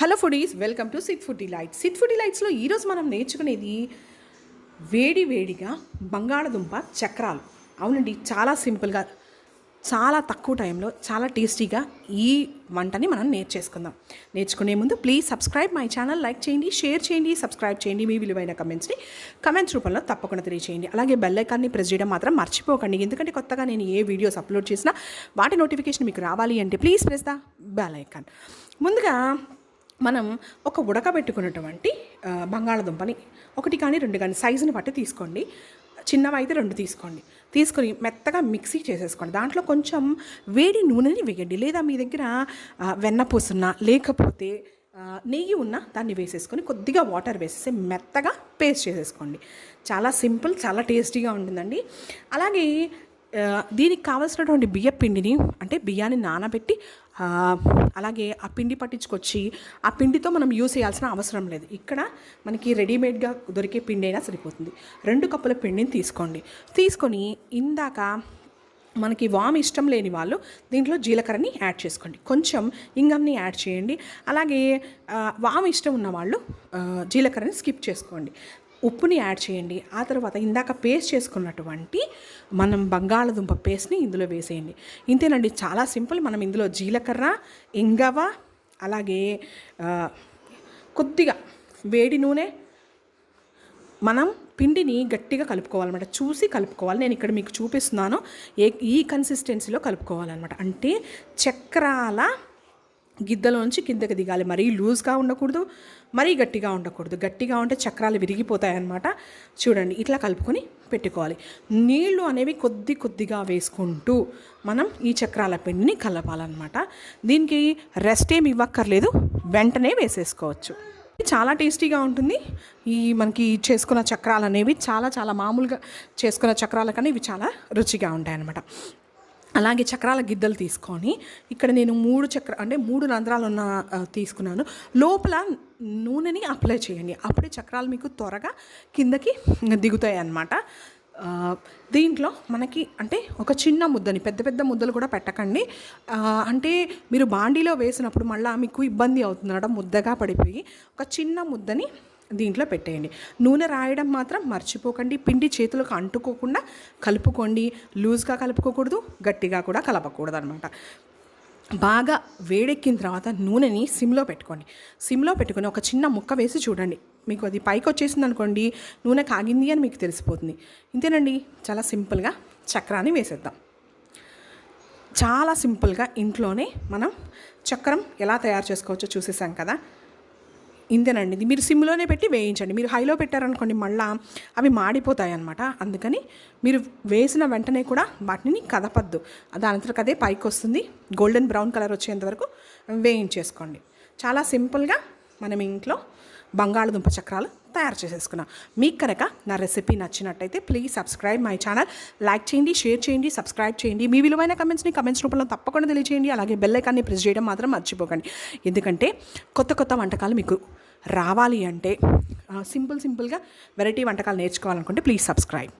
Hello foodies welcome to Sith food delights Sith food డిలైట్స్లో ఈరోజు మనం నేర్చుకునేది వేడి వేడిగా బంగాళదుంప చక్రాలు. అవునండి చాలా సింపుల్గా చాలా తక్కువ టైంలో చాలా టేస్టీగా ఈ వంటని మనం నేర్చేసుకుందాం. నేర్చుకునే ముందు please subscribe my channel like చేయండి షేర్ చేయండి సబ్స్క్రైబ్ చేయండి మీ విలువైన కమెంట్స్ని కమెంట్స్ రూపంలో తప్పకుండా తెలియచేయండి. అలాగే బెల్ ఐకాన్ని ప్రెస్ చేయడం మాత్రం మర్చిపోకండి. ఎందుకంటే కొత్తగా నేను ఏ వీడియోస్ అప్లోడ్ చేసినా వాటి నోటిఫికేషన్ మీకు రావాలి అంటే please press the bell icon ముందుగా మనం ఒక ఉడకబెట్టుకున్నటువంటి బంగాళదుంపని ఒకటి కానీ రెండు కానీ సైజుని బట్టి తీసుకోండి. చిన్నవి అయితే రెండు తీసుకోండి. తీసుకొని మెత్తగా మిక్సీ చేసేసుకోండి. దాంట్లో కొంచెం వేడి నూనెని వేయండి. లేదా మీ దగ్గర వెన్నపూసున్నా లేకపోతే నెయ్యి ఉన్నా దాన్ని వేసేసుకొని కొద్దిగా వాటర్ వేసేసి మెత్తగా పేస్ట్ చేసేసుకోండి. చాలా సింపుల్ చాలా టేస్టీగా ఉంటుందండి. అలాగే దీనికి కావాల్సినటువంటి బియ్య పిండిని అంటే బియ్యాన్ని నానబెట్టి అలాగే ఆ పిండి పట్టించుకొచ్చి ఆ పిండితో మనం యూస్ చేయాల్సిన అవసరం లేదు. ఇక్కడ మనకి రెడీమేడ్గా దొరికే పిండి అయినా సరిపోతుంది. రెండు కప్పుల పిండిని తీసుకోండి. తీసుకొని ఇందాక మనకి వామ్ ఇష్టం లేని వాళ్ళు దీంట్లో జీలకర్రని యాడ్ చేసుకోండి. కొంచెం ఇంగంని యాడ్ చేయండి. అలాగే వామ్ ఇష్టం ఉన్న వాళ్ళు జీలకర్రని స్కిప్ చేసుకోండి. ఉప్పుని యాడ్ చేయండి. ఆ తర్వాత ఇందాక పేస్ట్ చేసుకున్నటువంటి మనం బంగాళదుంప పేస్ట్ని ఇందులో వేసేయండి. ఇంతేనండి చాలా సింపుల్. మనం ఇందులో జీలకర్ర ఇంగవ అలాగే కొద్దిగా వేడి నూనె మనం పిండిని గట్టిగా కలుపుకోవాలన్నమాట. చూసి కలుపుకోవాలి. నేను ఇక్కడ మీకు చూపిస్తున్నాను. ఏ ఈ కన్సిస్టెన్సీలో కలుపుకోవాలన్నమాట. అంటే చక్రాల గిద్దలోంచి కిందకి దిగాలి. మరీ లూజ్గా ఉండకూడదు మరీ గట్టిగా ఉండకూడదు. గట్టిగా ఉంటే చక్రాలు విరిగిపోతాయన్నమాట. చూడండి ఇట్లా కలుపుకొని పెట్టుకోవాలి. నీళ్ళు అనేవి కొద్ది కొద్దిగా వేసుకుంటూ మనం ఈ చక్రాల పిండిని కలపాలన్నమాట. దీనికి రెస్ట్ ఏమి ఇవ్వక్కర్లేదు వెంటనే వేసేసుకోవచ్చు. చాలా టేస్టీగా ఉంటుంది. ఈ మనకి చేసుకున్న చక్రాలు అనేవి చాలా చాలా మామూలుగా చేసుకున్న చక్రాల కన్నా ఇవి చాలా రుచిగా ఉంటాయి అన్నమాట అలాగే చక్రాల గిద్దలు తీసుకొని ఇక్కడ నేను మూడు చక్ర అంటే మూడు రంధ్రాలు ఉన్న తీసుకున్నాను. లోపల నూనెని అప్లై చేయండి. అప్పుడే చక్రాలు మీకు త్వరగా కిందకి దిగుతాయి అన్నమాట దీంట్లో మనకి అంటే ఒక చిన్న ముద్దని పెద్ద పెద్ద ముద్దలు కూడా పెట్టకండి. అంటే మీరు బాండీలో వేసినప్పుడు మళ్ళీ మీకు ఇబ్బంది అవుతుంది ముద్దగా పడిపోయి. ఒక చిన్న ముద్దని దీంట్లో పెట్టేయండి. నూనె రాయడం మాత్రం మర్చిపోకండి. పిండి చేతులకు అంటుకోకుండా కలుపుకోండి. లూజ్గా కలుపుకోకూడదు గట్టిగా కూడా కలపకూడదు అనమాట బాగా వేడెక్కిన తర్వాత నూనెని సిమ్లో పెట్టుకోండి. సిమ్లో పెట్టుకొని ఒక చిన్న ముక్క వేసి చూడండి. మీకు అది పైకి వచ్చేసింది అనుకోండి నూనె కాగింది అని మీకు తెలిసిపోతుంది. ఇంతేనండి. చాలా సింపుల్గా చక్రాన్ని వేసేద్దాం. చాలా సింపుల్గా ఇంట్లోనే మనం చక్రం ఎలా తయారు చేసుకోవచ్చో చూసేసాం కదా. ఇంతేనండి ఇది మీరు సిమ్లోనే పెట్టి వేయించండి. మీరు హైలో పెట్టారనుకోండి మళ్ళా అవి మాడిపోతాయి అన్నమాట అందుకని మీరు వేసిన వెంటనే కూడా వాటిని కదపద్దు. దానంతరకు అదే పైకి వస్తుంది గోల్డెన్ బ్రౌన్ కలర్ వచ్చేంత వరకు వేయించేసుకోండి. చాలా సింపుల్గా మనం ఇంట్లో బంగాళదుంప చక్రాలు తయారు చేసేసుకున్నాను మీకు కనుక నా రెసిపీ నచ్చినట్టయితే please subscribe my channel. Like చేయండి షేర్ చేయండి సబ్స్క్రైబ్ చేయండి. మీ విలువైన కమెంట్స్ని కమెంట్స్ రూపంలో తప్పకుండా తెలియచేయండి. అలాగే బెల్ ఐకాన్ని ప్రెస్ చేయడం మాత్రం మర్చిపోకండి. ఎందుకంటే కొత్త కొత్త వంటకాలు మీకు రావాలి అంటే సింపుల్ సింపుల్గా వెరైటీ వంటకాలు నేర్చుకోవాలనుకుంటే ప్లీజ్ సబ్స్క్రైబ్.